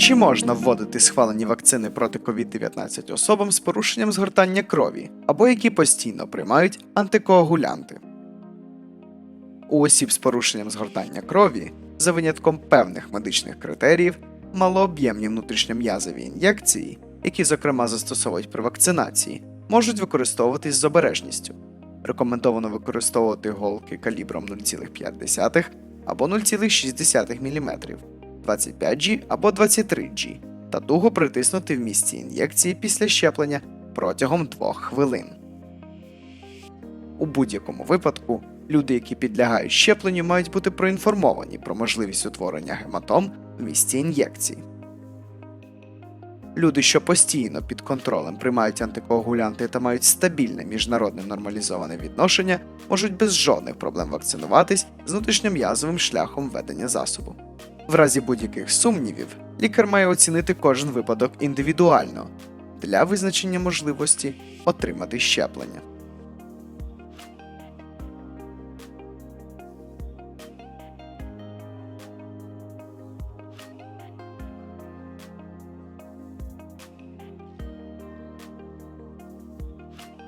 Чи можна вводити схвалені вакцини проти COVID-19 особам з порушенням згортання крові або які постійно приймають антикоагулянти? У осіб з порушенням згортання крові, за винятком певних медичних критеріїв, малооб'ємні внутрішньом'язові ін'єкції, які, зокрема, застосовують при вакцинації, можуть використовуватись з обережністю. Рекомендовано використовувати голки калібром 0,5 або 0,6 мм, 25G або 23G та туго притиснути в місці ін'єкції після щеплення протягом 2 хвилин. У будь-якому випадку люди, які підлягають щепленню, мають бути проінформовані про можливість утворення гематом в місці ін'єкції. Люди, що постійно під контролем приймають антикоагулянти та мають стабільне міжнародне нормалізоване відношення, можуть без жодних проблем вакцинуватись з внутрішньом'язовим шляхом введення засобу. В разі будь-яких сумнівів, лікар має оцінити кожен випадок індивідуально для визначення можливості отримати щеплення.